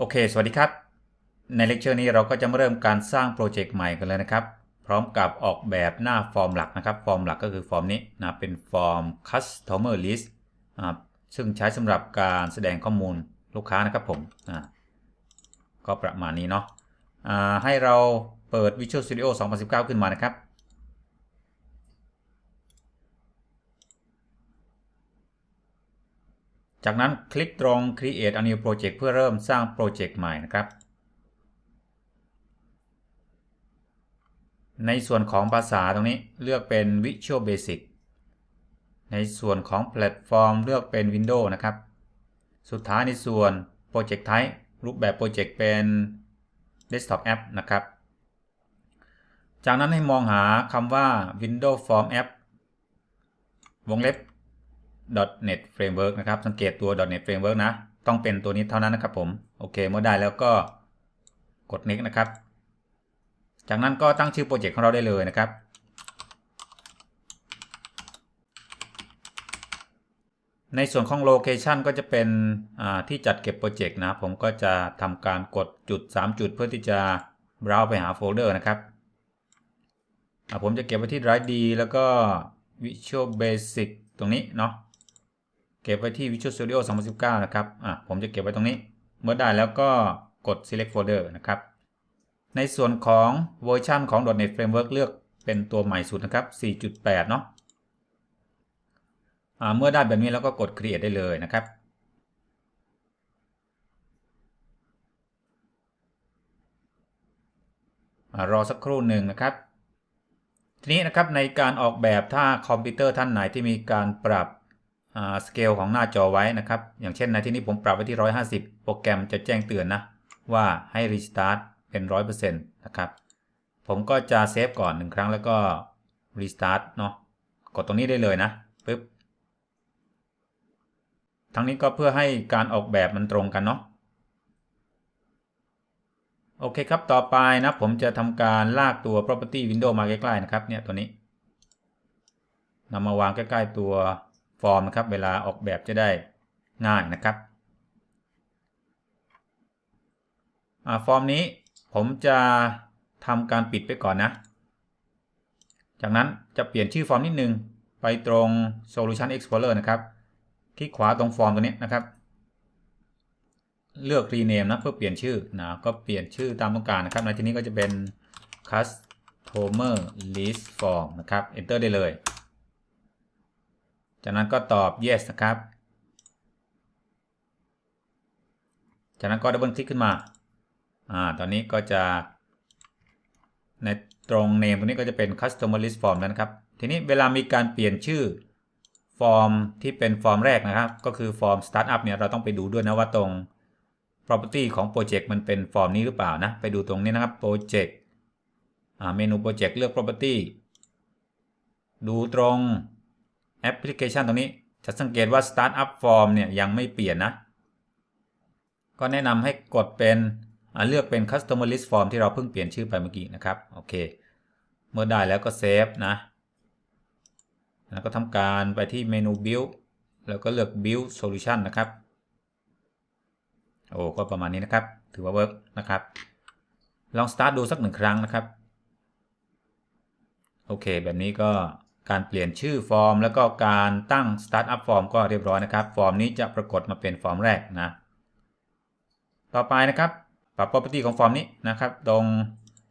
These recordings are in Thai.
โอเค สวัสดีครับ ในเลคเชอร์นี้เราก็จะมาเริ่มการสร้างโปรเจกต์ใหม่กันเลยนะครับ พร้อมกับออกแบบหน้าฟอร์มหลักนะครับ ฟอร์มหลักก็คือฟอร์มนี้นะ เป็นฟอร์ม customer list ซึ่งใช้สำหรับการแสดงข้อมูลลูกค้านะครับผม ก็ประมาณนี้เนาะให้เราเปิด Visual Studio 2019 ขึ้นมานะครับ จากนั้นคลิกตรง Create a new project เพื่อเริ่มสร้างโปรเจกต์ใหม่นะครับ ในส่วนของภาษาตรงนี้เลือกเป็น Visual Basic ในส่วนของแพลตฟอร์มเลือกเป็น Windows นะครับ สุดท้ายในส่วน Project Type รูปแบบโปรเจกต์เป็น Desktop App นะครับ จากนั้นให้มองหาคำว่า Windows Form App วงเล็บ .NET Framework นะครับ สังเกตตัว .NET Framework นะ ต้องเป็นตัวนี้เท่านั้นนะครับผม โอเค เมื่อได้แล้วก็กด next นะครับ จากนั้นก็ตั้งชื่อโปรเจกต์ของเราได้เลยนะครับ ในส่วนของ location ก็จะเป็นที่จัดเก็บโปรเจกต์นะ ผมก็จะทำการกดจุด 3 จุดเพื่อที่จะ browse ไปหาโฟลเดอร์นะครับ ผมจะเก็บไว้ที่ Drive D แล้วก็ Visual Basic ตรงนี้เนาะ เก็บไว้ที่ Visual Studio 2019 นะครับ อะ ผมจะเก็บไว้ตรงนี้ เมื่อได้แล้วก็กด select folder นะครับ ในส่วนของเวอร์ชันของ .NET Framework เลือกเป็นตัวใหม่สุดนะครับ 4.8 เนาะอ่าเมื่อได้แบบนี้แล้วก็กด create ได้เลยนะครับ รอสักครู่หนึ่งนะครับ ทีนี้นะครับในการออกแบบถ้าคอมพิวเตอร์ท่านไหนที่มีการปรับ สเกลของหน้าจอไว้นะครับ อย่างเช่นในที่นี้ผมปรับไว้ที่ 150 โปรแกรมจะแจ้งเตือนนะ ว่าให้รีสตาร์ทเป็น 100%นะครับ ผมก็จะเซฟก่อนหนึ่งครั้งแล้วก็รีสตาร์ทเนาะกดตรงนี้ได้เลยนะปึ๊บทั้งนี้ก็เพื่อให้การออกแบบมันตรงกันเนาะโอเคครับ ต่อไปนะผมจะทำการลากตัว property window มาใกล้ๆนะครับ เนี่ยตัวนี้นำมาวางใกล้ ๆ ตัว ฟอร์มนะครับ เวลาออกแบบจะได้ง่ายนะครับฟอร์มนี้ผมจะทำการปิดไปก่อนนะ จากนั้นจะเปลี่ยนชื่อฟอร์มนิดนึง ไปตรง Solution Explorer นะครับคลิกขวาตรงฟอร์มตัวนี้นะครับ เลือก rename นะเพื่อเปลี่ยนชื่อนะก็เปลี่ยนชื่อตามต้องการนะครับในที่นี้ก็จะเป็น customer list form นะครับ enter ได้เลย จากนั้นก็ตอบ yes นะครับ จากนั้นก็ดับเบิลคลิกขึ้นมา อ่า ตอนนี้ก็จะ ในตรง name ตรงนี้ก็จะเป็น customer list form แล้วนะครับ ทีนี้เวลามีการเปลี่ยนชื่อฟอร์มที่เป็นฟอร์มแรกนะครับ ก็คือฟอร์ม startup เนี่ยเราต้องไปดูด้วยนะว่าตรง property ของโปรเจกต์มันเป็นฟอร์มนี้หรือเปล่านะ ไปดูตรงนี้นะครับ project เมนูโปรเจกต์เลือก property ดูตรง application ตรงนี้ จะสังเกตว่า startup form เนี่ยยังไม่เปลี่ยนนะ ก็แนะนำให้กดเป็นเลือกเป็น customer list form ที่เราเพิ่งเปลี่ยนชื่อไปเมื่อกี้นะครับ โอเค เมื่อได้แล้วก็เซฟนะ แล้วก็ทำการไปที่เมนู build แล้วก็เลือก build solution นะครับ โอ้ก็ประมาณนี้นะครับ ถือว่าเวิร์กนะครับ ลอง start ดูสักหนึ่งครั้งนะครับ โอเค แบบนี้ก็ การเปลี่ยนชื่อฟอร์ม แล้วก็การตั้ง startup form ก็เรียบร้อยนะครับ ฟอร์มนี้จะปรากฏมาเป็นฟอร์มแรกนะ ต่อไปนะครับปรับ property ของฟอร์มนี้นะครับ ตรง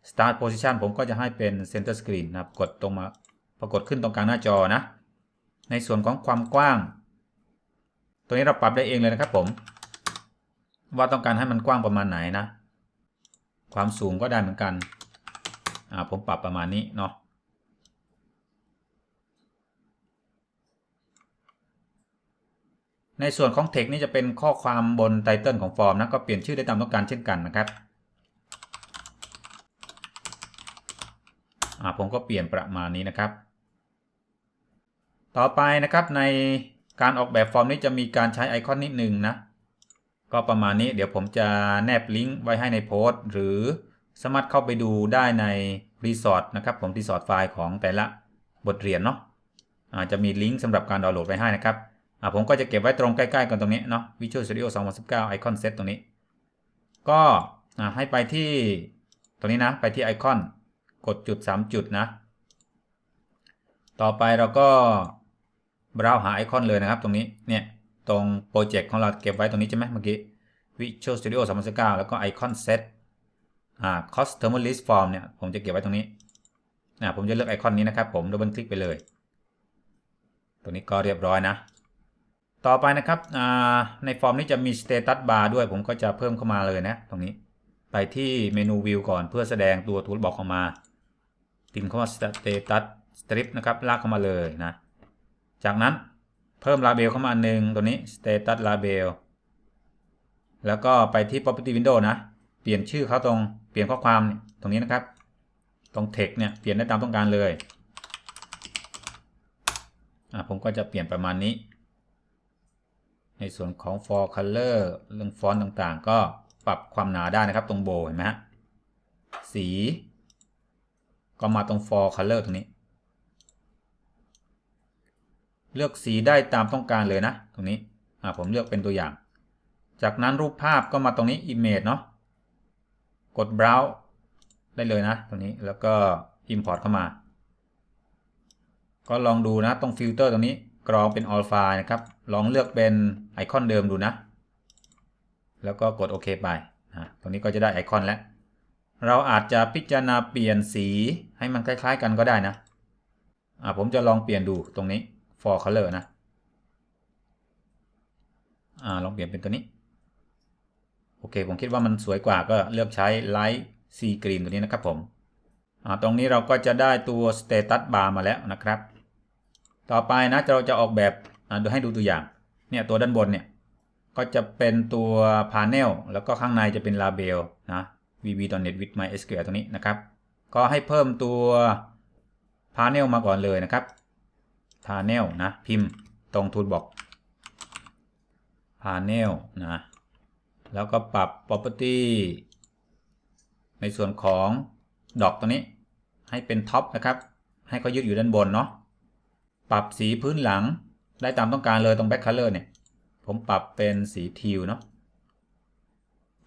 start position ผมก็จะให้เป็น center screen นะครับ กดตรงมาปรากฏขึ้นตรงกลางหน้าจอนะ ในส่วนของความกว้าง ตัวนี้เราปรับได้เองเลยนะครับผม ว่าต้องการให้มันกว้างประมาณไหนนะ ความสูงก็ได้เหมือนกัน อ่า ผมปรับประมาณนี้เนาะ ในส่วนของ text นี่จะเป็นข้อความบนไตเติลของฟอร์มนะก็เปลี่ยนชื่อได้ตามต้องการเช่นกันนะครับผมก็เปลี่ยนประมาณนี้นะครับ ต่อไปนะครับในการออกแบบฟอร์มนี้จะมีการใช้ไอคอนนิดหนึ่งนะ ก็ประมาณนี้เดี๋ยวผมจะแนบลิงก์ไว้ให้ในโพสต์ หรือสามารถเข้าไปดูได้ในรีสอร์ทนะครับผมรีสอร์ทไฟล์ของแต่ละบทเรียนเนาะอาจจะมีลิงก์สำหรับการดาวน์โหลดไว้ให้นะครับ ผมก็จะเก็บไว้ตรงใกล้ๆกันตรงนี้เนาะ Visual Studio 2019 Icon Set ตรงนี้ ก็อ่าให้ไปที่ตรงนี้นะ ไปที่ไอคอนกดจุด 3 จุดนะ ต่อไปเราก็เบราวหาไอคอนเลยนะครับตรงนี้ เนี่ย ตรงโปรเจกต์ของเราเก็บไว้ตรงนี้ใช่ไหมเมื่อกี้ Visual Studio 2019 แล้วก็ไอคอน Set อ่า Customer List Form เนี่ย ผมจะเก็บไว้ตรงนี้อ่าผมจะเลือกไอคอนนี้นะครับผมดับเบิลคลิกไปเลย ตรงนี้ก็เรียบร้อยนะ ต่อไปนะครับในฟอร์มนี้จะมี Status Bar ด้วยผมก็จะเพิ่มเข้ามาเลยนะ ตรงนี้ ไปที่เมนู View ก่อนเพื่อแสดงตัว Toolbox ออกมาพิมพ์คำว่า Status Strip นะครับลากเข้ามาเลยนะ จากนั้นเพิ่ม Label เข้ามาหนึ่งตัวนี้ Status Label แล้วก็ไปที่ Property Window นะ เปลี่ยนชื่อเขาตรงเปลี่ยนข้อความตรงนี้นะครับ ตรง Text เนี่ยเปลี่ยนได้ตามต้องการเลยผมก็จะเปลี่ยนประมาณนี้ ในส่วนของ for color เรื่องฟอนต์ต่างๆ ก็ปรับความหนาได้นะครับตรงโบเห็นไหมฮะสี ก็มาตรง for color ตรงนี้ เลือกสีได้ตามต้องการเลยนะ ตรงนี้อ่าผมเลือกเป็นตัวอย่าง จากนั้นรูปภาพก็มาตรงนี้ image เนาะกด browse ได้เลยนะตรงนี้แล้วก็ import เข้ามา ก็ลองดูนะตรงฟิลเตอร์ตรงนี้กรองเป็น all file นะครับ ลองเลือกเป็น ไอคอนเดิมดูนะ แล้วก็กดโอเคไปนะตรงนี้ก็จะได้ไอคอนแล้ว เราอาจจะพิจารณาเปลี่ยนสีให้มันคล้าย ๆ กันก็ได้นะอ่าผมจะลองเปลี่ยนดูตรงนี้ for color นะอ่าลองเปลี่ยนเป็นตัวนี้ โอเค ผมคิดว่ามันสวยกว่าก็เลือกใช้ light sea green ตัวนี้นะครับผมอ่าตรงนี้เราก็จะได้ตัว status bar มาแล้วนะครับ ต่อไปนะเราจะออกแบบอ่าดูให้ดูตัวอย่าง เนี่ยตัวด้านบนเนี่ยก็จะเป็นตัว panel แล้วก็ข้างในจะเป็น label นะ vb.net with mysql ตรงนี้นะครับ ก็ให้เพิ่มตัว panel มาก่อนเลยนะครับ panel นะพิมพ์ตรง toolbox panel นะแล้วก็ปรับ property ในส่วนของดอกตัวนี้ ให้เป็นท็อปนะครับ ให้เขายึดอยู่ด้านบนเนาะปรับสีพื้นหลัง ได้ตามต้องการเลยตรง back color เนี่ย ผมปรับเป็นสีทิวเนาะ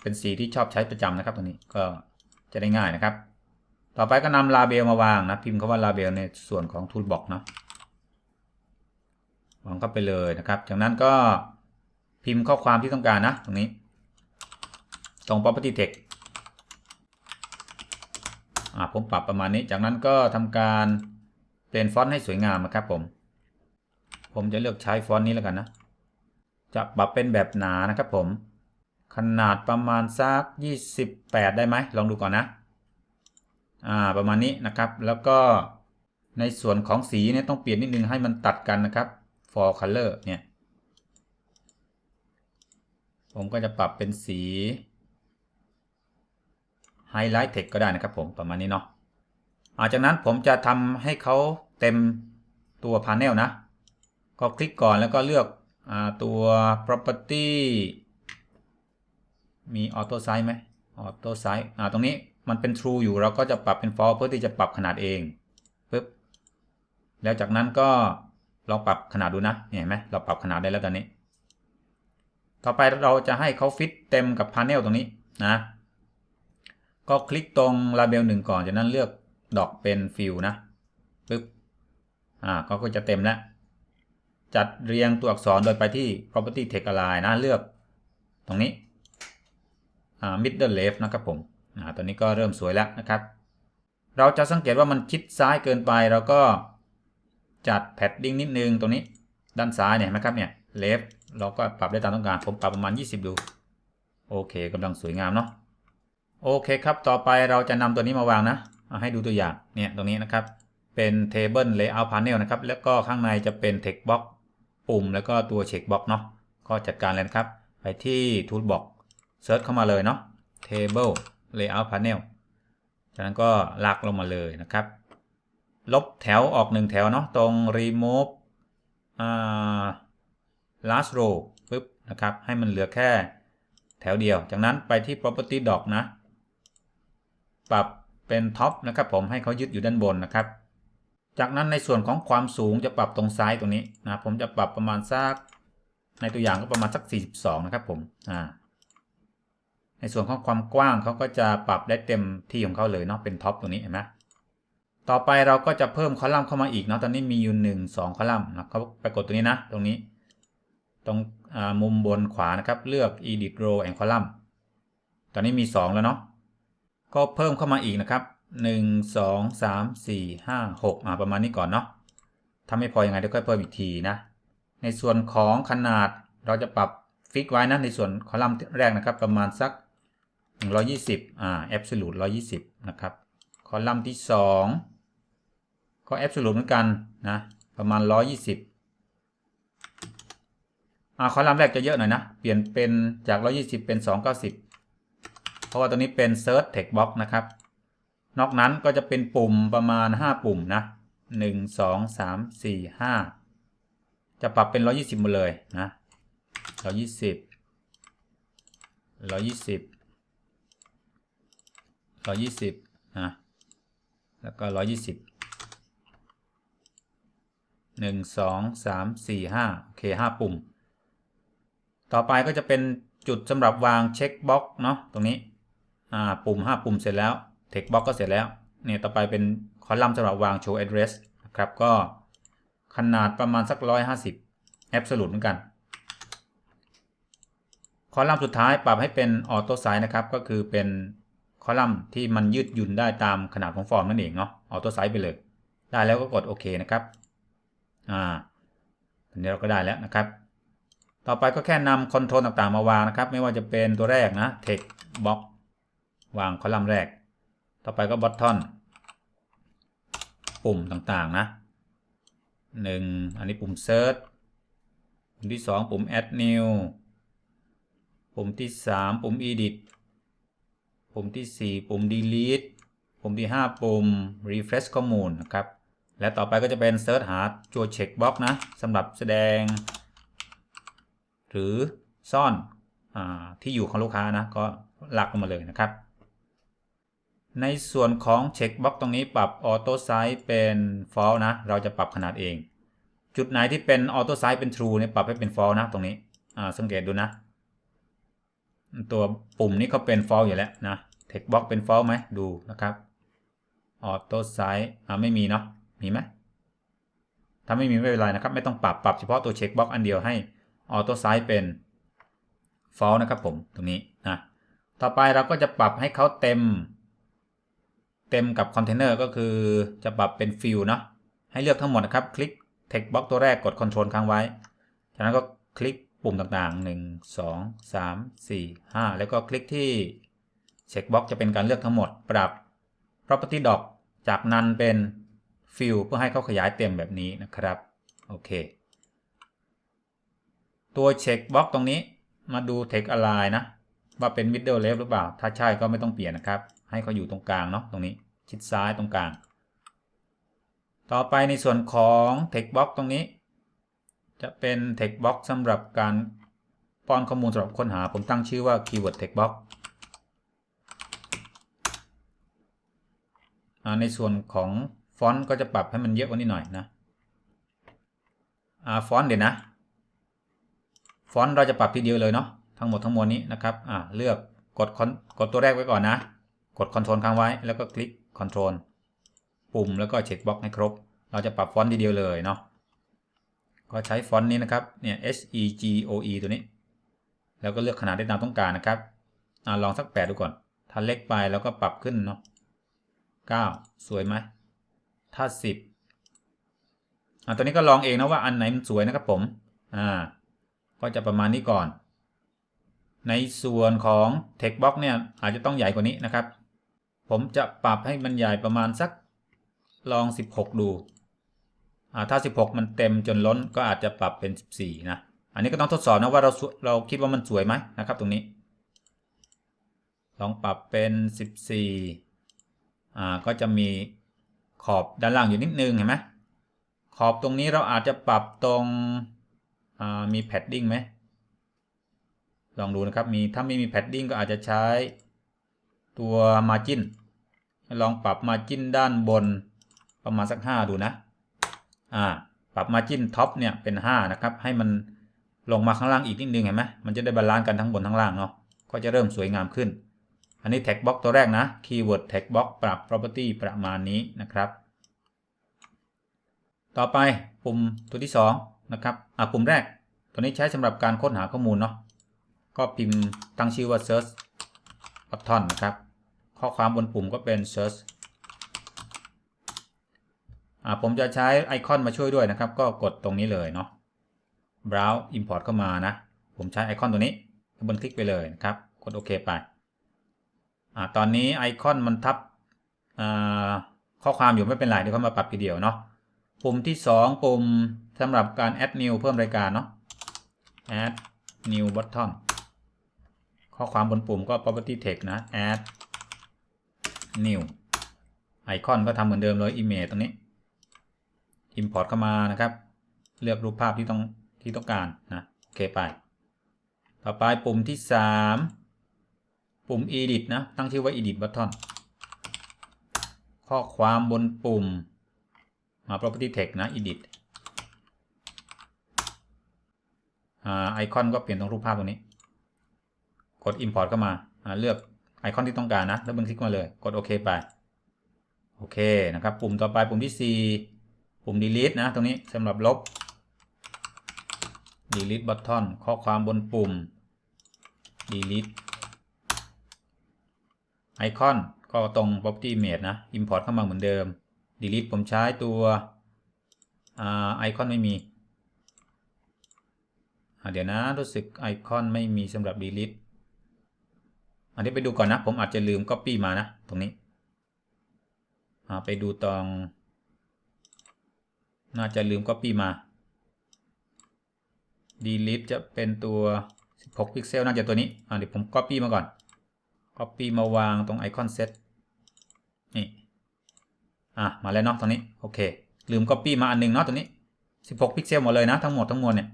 เป็นสีที่ชอบใช้ประจำนะครับตรงนี้ก็จะได้ง่ายนะครับ ต่อไปก็นำลาเบลมาวางนะ พิมพ์คำว่าลาเบลในส่วนของ toolbox เนาะวางเข้าไปเลยนะครับ จากนั้นก็พิมพ์ข้อความที่ต้องการนะ ตรงนี้ ตรง property text ผมปรับประมาณนี้ จากนั้นก็ทำการเปลี่ยนฟอนต์ให้สวยงามนะครับผม ผมจะเลือกใช้ฟอนต์นี้แล้วกันนะ จะปรับเป็นแบบหนานะครับผม ขนาดประมาณสัก28 ได้ไหม ลองดูก่อนนะ อ่า ประมาณนี้นะครับ แล้วก็ในส่วนของสีเนี่ยต้องเปลี่ยนนิดนึงให้มันตัดกันนะครับ for color เนี่ย ผมก็จะปรับเป็นสี highlight text ก็ได้นะครับผมประมาณนี้เนาะอาจากนั้นผมจะทำให้เขาเต็มตัว panel นะ ก็คลิกก่อนแล้วก็เลือกอตัว property มี auto size ไหม auto size อ่าตรงนี้มันเป็น true อยู่เราก็จะปรับเป็น false เพื่อที่จะปรับขนาดเองปึ๊บแล้วจากนั้นก็ลองปรับขนาดดูนะเห็นไหมเราปรับขนาดได้แล้วตอนนี้ ต่อไปเราจะให้เขาฟิตเต็มกับ panel ตรงนี้นะก็คลิกตรง label 1ก่อนจากนั้นเลือกดอกเป็น fill นะปึ๊บอ่าก็จะเต็มแล้ว จัดเรียงตัวอักษรโดยไปที่ property text align นะเลือกตรงนี้ middle left นะครับผมอตัวนี้ก็เริ่มสวยแล้วนะครับ เราจะสังเกตว่ามันชิดซ้ายเกินไปเราก็จัด padding นิดนึงตรงนี้ด้านซ้ายเนี่ยเห็นไหมครับเนี่ย left เราก็ปรับได้ตามต้องการ ผมปรับประมาณ 20 ดู โอเคกำลังสวยงามเนาะโอเคครับ ต่อไปเราจะนำตัวนี้มาวางนะเอาให้ดูตัวอย่างเนี่ยตรงนี้นะครับ เป็น table layout panel นะครับ แล้วก็ข้างในจะเป็น text box ปุ่มแล้วก็ตัว check box เนาะก็จัดการเลยนะครับ ไปที่ toolbox search เข้ามาเลยเนาะ table layout panel จากนั้นก็ลากลงมาเลยนะครับ ลบแถวออกหนึ่งแถวเนาะตรง remove อ่า last row ปึ๊บนะครับ ให้มันเหลือแค่แถวเดียว จากนั้นไปที่ property doc นะ ปรับเป็นท็อปนะครับผมให้เขายึดอยู่ด้านบนนะครับ จากนั้นในส่วนของความสูงจะปรับตรงซ้ายตรงนี้นะผมจะปรับประมาณสักในตัวอย่างก็ประมาณสัก 42 นะครับผมอ่าในส่วนของความกว้างเขาก็จะปรับได้เต็มที่ของเขาเลยเนาะเป็นท็อปตรงนี้เห็นไหมต่อไปเราก็จะเพิ่มคอลัมน์เข้ามาอีกเนาะตอนนี้มีอยู่หนึ่งสองคอลัมน์นะเขาไปกดตัวนี้นะ ตรงนี้ ตรงมุมบนขวานะครับ เลือก edit row and column ตอนนี้มี 2 แล้วเนาะก็เพิ่มเข้ามาอีกนะครับ 1 2 3 4 5 6อ่าประมาณนี้ก่อนเนาะถ้าไม่พอยังไงเดี๋ยวค่อยเพิ่มอีกทีนะ ในส่วนของขนาดเราจะปรับฟิกไว้นะในส่วนคอลัมน์แรกนะครับ ประมาณสัก 120อ่า absolute 120 นะครับ คอลัมน์ที่ 2 ก็ absolute เหมือนกันนะ ประมาณ 120อ่าคอลัมน์แรกจะเยอะหน่อยนะ เปลี่ยนเป็นจาก 120 เป็น 290 เพราะว่าตัวนี้เป็น search text box นะครับ นอกนั้นก็จะเป็นปุ่มประมาณ 5 ปุ่มนะ 1 2 3 4 5 จะปรับเป็น 120หมดเลยนะ 120 120 120นะแล้วก็ 120 1 2 3 4 5 โอเค 5 ปุ่ม ต่อไปก็จะเป็นจุดสำหรับวางเช็คบ็อกเนาะตรงนี้ อ่า ปุ่ม 5 ปุ่มเสร็จแล้ว เทคบ็อกก็เสร็จแล้วเนี่ยต่อไปเป็นคอลัมน์สำหรับวาง show address นะครับ ก็ขนาดประมาณสัก 150 absolute เหมือนกัน คอลัมน์สุดท้ายปรับให้เป็นออโต้ไซส์นะครับ ก็คือเป็นคอลัมน์ที่มันยืดหยุ่นได้ตามขนาดของฟอร์มนั่นเองเนาะออโต้ไซส์ไปเลย ได้แล้วก็กดโอเคนะครับอ่าอันนี้เราก็ได้แล้วนะครับ ต่อไปก็แค่นำคอนโทรลต่างๆมาวางนะครับ ไม่ว่าจะเป็นตัวแรกนะ text box วางคอลัมน์แรก ต่อไปก็ button ปุ่มต่างๆนะ1อันนี้ปุ่ม search ปุ่มที่ 2 ปุ่ม add new ปุ่มที่ 3 ปุ่ม edit ปุ่มที่ 4 ปุ่ม delete ปุ่มที่ 5 ปุ่ม refresh ข้อมูลนะครับ และต่อไปก็จะเป็น search หาตัว check box นะสำหรับแสดง หรือซ่อนอที่อยู่ของลูกค้านะ ก็หลักลงมาเลยนะครับ ในส่วนของ check box ตรงนี้ปรับ auto size เป็น false นะ เราจะปรับขนาดเอง จุดไหนที่เป็น auto size เป็น true เนี่ยปรับให้เป็น false นะตรงนี้สังเกตดูนะ ตัวปุ่มนี้เขาเป็น false อยู่แล้วนะ text box เป็น false ไหมดูนะครับ auto size อ่าไม่มีเนาะมีไหมถ้าไม่มีไม่เป็นไรนะครับ ไม่ต้องปรับปรับเฉพาะตัว check box อันเดียวให้ auto size เป็น false นะครับผมตรงนี้นะต่อไปเราก็จะปรับให้เขาเต็ม เต็มกับคอนเทนเนอร์ก็คือจะปรับเป็น fill เนาะให้เลือกทั้งหมดนะครับ คลิก text box ตัวแรกกด Ctrl ค้างไว้ จากนั้นก็คลิกปุ่มต่างๆ 1 2 3 4 5 แล้วก็คลิกที่ checkbox จะเป็นการเลือกทั้งหมด ปรับ property doc จากนั้นเป็น fill เพื่อให้เขาขยายเต็มแบบนี้นะครับ โอเค ตัว checkbox ตรงนี้มาดู text align นะ ว่าเป็น middle left หรือเปล่า ถ้าใช่ก็ไม่ต้องเปลี่ยนนะครับ ให้เขาอยู่ตรงกลางเนาะตรงนี้ชิดซ้ายตรงกลาง ต่อไปในส่วนของ text box ตรงนี้ จะเป็น text box สำหรับการป้อนข้อมูลสำหรับค้นหาผมตั้งชื่อว่า keyword text box ในส่วนของฟอนต์ก็จะปรับให้มันเยอะกว่านี้หน่อยนะฟอนต์เดี๋ยวนะฟอนต์เราจะปรับทีเดียวเลยเนาะทั้งหมดทั้งมวลนี้นะครับอ่าเลือกกดกดตัวแรกไว้ก่อนนะ กด Ctrl ค้างไว้แล้วก็คลิก Ctrl ปุ่มแล้วก็เช็คบล็อกให้ครบ เราจะปรับฟอนต์ทีเดียวเลยเนาะก็ใช้ฟอนต์นี้นะครับเนี่ย H E G O E ตัวนี้ แล้วก็เลือกขนาดได้ตามต้องการนะครับอลองสัก8ดูก่อน ถ้าเล็กไปแล้วก็ปรับขึ้นเนาะ9สวยไหมถ้า10อ่าตัวนี้ก็ลองเองนะว่าอันไหนมันสวยนะครับผมอ่าก็จะประมาณนี้ก่อน ในส่วนของ text box เนี่ยอาจจะต้องใหญ่กว่านี้นะครับ ผมจะปรับให้มันใหญ่ประมาณสักลอง 16 ดูอ่าถ้า 16 มันเต็มจนล้นก็อาจจะปรับเป็น 14 นะ อันนี้ก็ต้องทดสอบนะว่าเราเราคิดว่ามันสวยไหมนะครับ ตรงนี้ ลองปรับเป็น 14 อ่า ก็จะมีขอบด้านล่างอยู่นิดนึงเห็นไหมขอบตรงนี้เราอาจจะปรับตรงมีแพดดิ้งไหม ลองดูนะครับ มี ถ้าไม่มีแพดดิ้งก็อาจจะใช้ตัว Margin ลองปรับ Margin ด้านบนประมาณสัก 5 ดูนะ อ่า ปรับ Margin Top เนี่ยเป็น 5 นะครับ ให้มันลงมาข้างล่างอีกนิดนึงเห็นไหมมันจะได้บาลานซ์กันทั้งบนทั้งล่างเนาะ ก็จะเริ่มสวยงามขึ้น อันนี้ text box ตัวแรกนะ keyword text box ปรับ property ประมาณนี้นะครับ ต่อไปปุ่มตัวที่2นะครับ อะปุ่มแรก ตัวนี้ใช้สำหรับการค้นหาข้อมูลเนาะ ก็พิมพ์ตั้งชื่อว่า search button นะครับ ข้อความบนปุ่มก็เป็น search อะผมจะใช้ไอคอนมาช่วยด้วยนะครับ ก็กดตรงนี้เลยเนาะ browse import เข้ามานะ ผมใช้ไอคอนตัวนี้บเบิลคลิกไปเลยนะครับ กดโอเคไปอ่าตอนนี้ไอคอนมันทับข้อความอยู่ไม่เป็นไรเดี๋ยวเขามาปรับทีเดียวเนาะ ปุ่มที่ 2 ปุ่มสำหรับการ add new เพิ่มรายการเนาะ add new button ข้อความบนปุ่มก็ property text นะ add new ไอคอนก็ทำเหมือนเดิมเลย image ตรงนี้ import เข้ามานะครับ เลือกรูปภาพที่ต้องที่ต้องการนะโอเคไป ต่อไปปุ่มที่ 3 ปุ่ม edit นะ ตั้งชื่อว่า edit button ข้อความบนปุ่มมา property text นะ edit ไอคอนก็เปลี่ยนตรงรูปภาพตรงนี้ กด import เข้ามาเลือก ไอคอนที่ต้องการนะ แล้วเบิลคลิกมาเลย กดโอเคไป โอเคนะครับ ปุ่มต่อไปปุ่มที่ 4 ปุ่ม delete นะ ตรงนี้สำหรับลบ delete button ข้อความบนปุ่ม delete ไอคอนก็ตรง property image นะ import เข้ามาเหมือนเดิม delete ผมใช้ตัวไอคอนไม่มีเดี๋ยวนะ รู้สึกไอคอนไม่มีสำหรับ delete อันนี้ไปดูก่อนนะ ผมอาจจะลืม copy มานะ ตรงนี้ไปดูตรงน่าจะลืม copy มา delete จะเป็นตัว 16 พิกเซลน่าจะตัวนี้เดี๋ยวผม copy มาก่อน copy มาวางตรงไอคอน set นี่อะมาแล้วเนาะตรงนี้โอเค ลืม copy มาอันนึงเนาะตรงนี้ 16 พิกเซลหมดเลยนะ ทั้งหมดทั้งมวลเนี่ย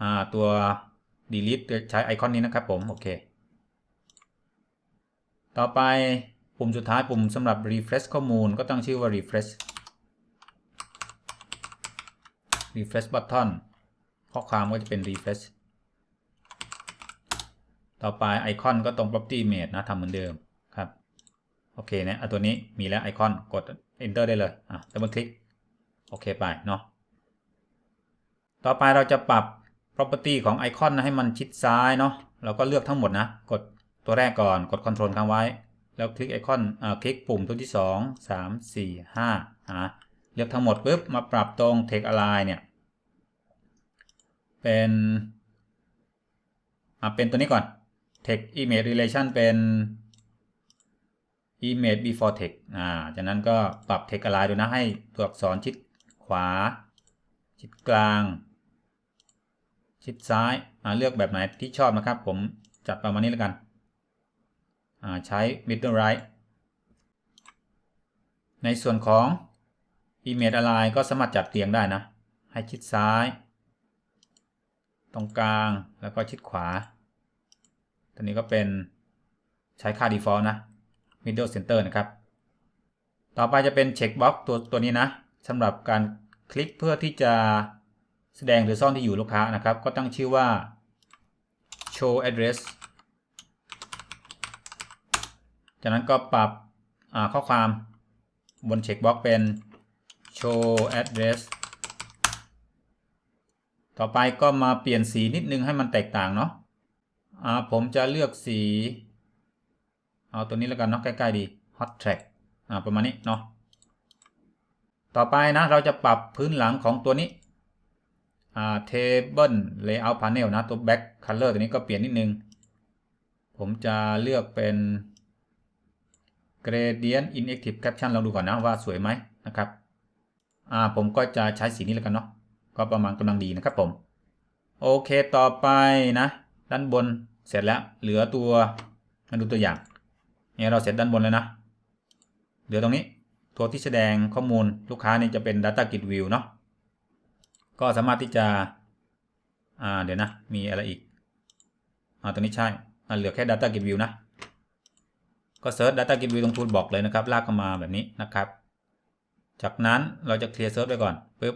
อ่าตัว delete ใช้ไอคอนนี้นะครับผม โอเค ต่อไปปุ่มสุดท้ายปุ่มสำหรับ refresh ข้อมูลก็ตั้งชื่อว่า refresh refresh button ข้อความก็จะเป็น refresh ต่อไปไอคอนก็ตรง property image นะทำเหมือนเดิมครับ โอเคนะตัวนี้มีแล้วไอคอนกด enter ได้เลย อะดับเบิลคลิก โอเคไปเนาะ ต่อไปเราจะปรับ property ของไอคอนให้มันชิดซ้ายเนาะ เราก็เลือกทั้งหมดนะ กด ตัวแรกก่อนกด Ctrl ค้างไว้ แล้วคลิกไอคอนอ่าคลิกปุ่มตัวที่ 2 3 4 5อ่าเลือกทั้งหมดปุ๊บมาปรับตรง text align เนี่ย เป็นอ่าเป็นตัวนี้ก่อน text image relation เป็น image before text อ่าจากนั้นก็ปรับ text align ดูนะให้ตัวอักษรชิดขวา ชิดกลาง ชิดซ้ายอ่าเลือกแบบไหนที่ชอบนะครับ ผมจัดประมาณนี้แล้วกัน ใช้ middle right ในส่วนของ image align ก็สามารถจัดเรียงได้นะ ให้ชิดซ้าย ตรงกลางแล้วก็ชิดขวา ตัวนี้ก็เป็นใช้ค่า default นะ middle center นะครับ ต่อไปจะเป็น checkbox ตัวตัวนี้นะสำหรับการคลิกเพื่อที่จะแสดงหรือซ่อนที่อยู่ลูกค้านะครับ ก็ตั้งชื่อว่า show address จากนั้นก็ปรับข้อความบน checkbox เป็น show address ต่อไปก็มาเปลี่ยนสีนิดนึงให้มันแตกต่างเนาะผมจะเลือกสี เอาตัวนี้แล้วกันเนาะใกล้ๆดี hot track อ่าประมาณนี้เนาะ ต่อไปนะเราจะปรับพื้นหลังของตัวนี้ table layout panel นะตัว back color ตัวนี้ก็เปลี่ยนนิดนึง ผมจะเลือกเป็น gradient inactive caption ลองดูก่อนนะว่าสวยไหมนะครับอ่าผมก็จะใช้สีนี้แล้วกันเนาะก็ประมาณกำลังดีนะครับผม โอเคต่อไปนะ ด้านบนเสร็จแล้ว เหลือตัวมาดูตัวอย่างเนี่ยเราเสร็จด้านบนแล้วนะ เหลือตรงนี้ตัวที่แสดงข้อมูลลูกค้านี่จะเป็น Data Grid View เนาะก็สามารถที่จะอ่าเดี๋ยวนะ มีอะไรอีกอ่าตัวนี้ใช่อ่าเหลือแค่ Data Grid View นะ ก็เซิร์ช Data Grid View ตรง Tool บอกเลยนะครับ ลากเข้ามาแบบนี้นะครับ จากนั้นเราจะเคลียร์เซิร์ชไปก่อนปึ๊บ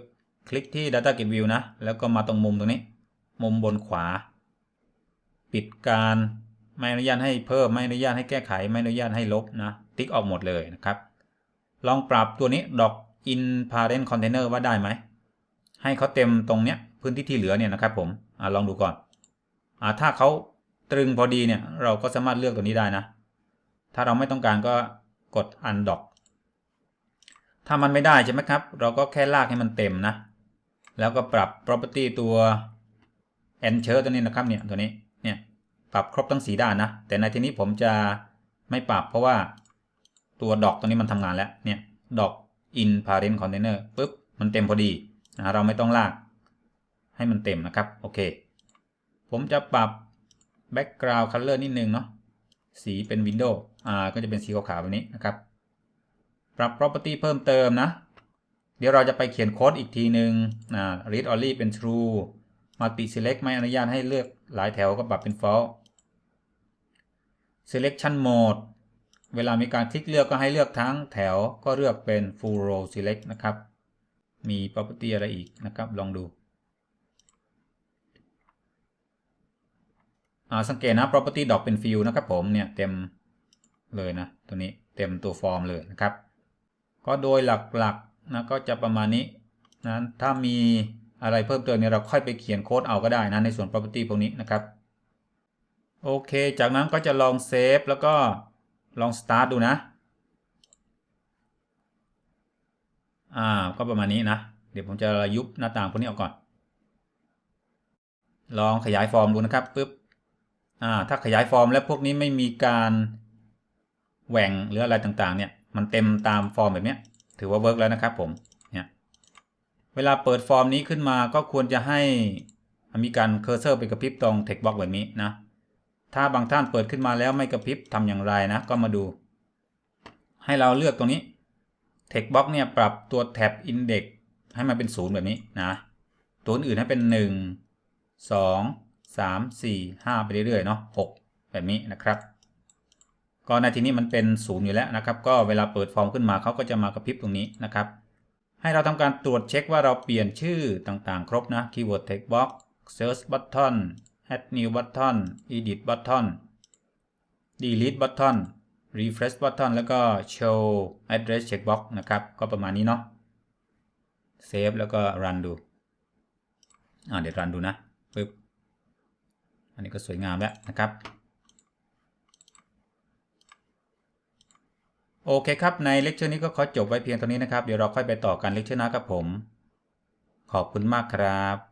คลิกที่ Data Grid View นะ แล้วก็มาตรงมุมตรงนี้ มุมบนขวา ปิดการไม่อนุญาตให้เพิ่มไม่อนุญาตให้แก้ไขไม่อนุญาตให้ลบนะติ๊กออกหมดเลยนะครับ ลองปรับตัวนี้ doc in parent container ว่าได้ไหม ให้เขาเต็มตรงเนี้ยพื้นที่ที่เหลือเนี่ยนะครับผมอลองดูก่อนอถ้าเขาตรึงพอดีเนี่ยเราก็สามารถเลือกตัวนี้ได้นะ ถ้าเราไม่ต้องการก็กด undock ถ้ามันไม่ได้ใช่ไหมครับ เราก็แค่ลากให้มันเต็มนะ แล้วก็ปรับ property ตัว ensure ตัวนี้นะครับเนี่ยตัวนี้เนี่ยปรับครบทั้งสีด้านนะ แต่ในที่นี้ผมจะไม่ปรับเพราะว่าตัวดอกตัวนี้มันทำงานแล้วเนี่ยดอก in parent container ปุ๊บมันเต็มพอดีนะเราไม่ต้องลากให้มันเต็มนะครับ โอเค ผมจะปรับ background color นิดนึงเนาะสีเป็น window ก็จะเป็นสีขาวๆแบบนี้นะครับ ปรับ property เพิ่มเติมนะ เดี๋ยวเราจะไปเขียนโค้ดอีกทีหนึ่ง read only เป็น true multi select ไม่อนุญาตให้เลือกหลายแถวก็ปรับเป็น false selection mode เวลามีการคลิกเลือกก็ให้เลือกทั้งแถวก็เลือกเป็น full row select นะครับ มี property อะไรอีกนะครับ ลองดูสังเกตนะ property doc เป็น field นะครับผมเนี่ยเต็ม เลยนะตัวนี้เต็มตัวฟอร์มเลยนะครับ ก็โดยหลักๆนะก็จะประมาณนี้นะถ้ามีอะไรเพิ่มเติมเนี่ยเราค่อยไปเขียนโค้ดเอาก็ได้นะในส่วน property พวกนี้นะครับโอเค จากนั้นก็จะลองเซฟแล้วก็ลอง start ดูนะอ่าก็ประมาณนี้นะ เดี๋ยวผมจะยุบหน้าต่างพวกนี้ออกก่อน ลองขยายฟอร์มดูนะครับปึ๊บอ่าถ้าขยายฟอร์มแล้วพวกนี้ไม่มีการ แหว่งหรืออะไรต่างๆ เนี่ยมันเต็มตามฟอร์มแบบนี้ถือว่าเวิร์กแล้วนะครับผมเนี่ยเวลาเปิดฟอร์มนี้ขึ้นมาก็ควรจะให้มีการเคอร์เซอร์ไปกระพริบตรง text box แบบนี้นะถ้าบางท่านเปิดขึ้นมาแล้วไม่กระพริบทำอย่างไรนะ ก็มาดู ให้เราเลือกตรงนี้ text box เนี่ยปรับตัวแท็บ index ให้มันเป็นศูนย์แบบนี้นะตัวอื่นให้เป็น 1 2 3 4 5 ไปเรื่อยๆเนาะ6แบบนี้นะครับ ก็ในที่นี้มันเป็นศูนย์อยู่แล้วนะครับ ก็เวลาเปิดฟอร์มขึ้นมาเขาก็จะมากระพริบตรงนี้นะครับ ให้เราทำการตรวจเช็คว่าเราเปลี่ยนชื่อต่างๆ ครบนะ keyword text box search button add new button edit button delete button refresh button แล้วก็ show address checkbox นะครับ ก็ประมาณนี้เนาะ save แล้วก็ run ดู อ่าเดี๋ยว run ดูนะปึ๊บ อันนี้ก็สวยงามแล้วนะครับ โอเคครับ ในเลคเชอร์นี้ก็ขอจบไว้เพียงเท่านี้นะครับ เดี๋ยวเราค่อยไปต่อกันเลคเชอร์หน้าครับผม ขอบคุณมากครับ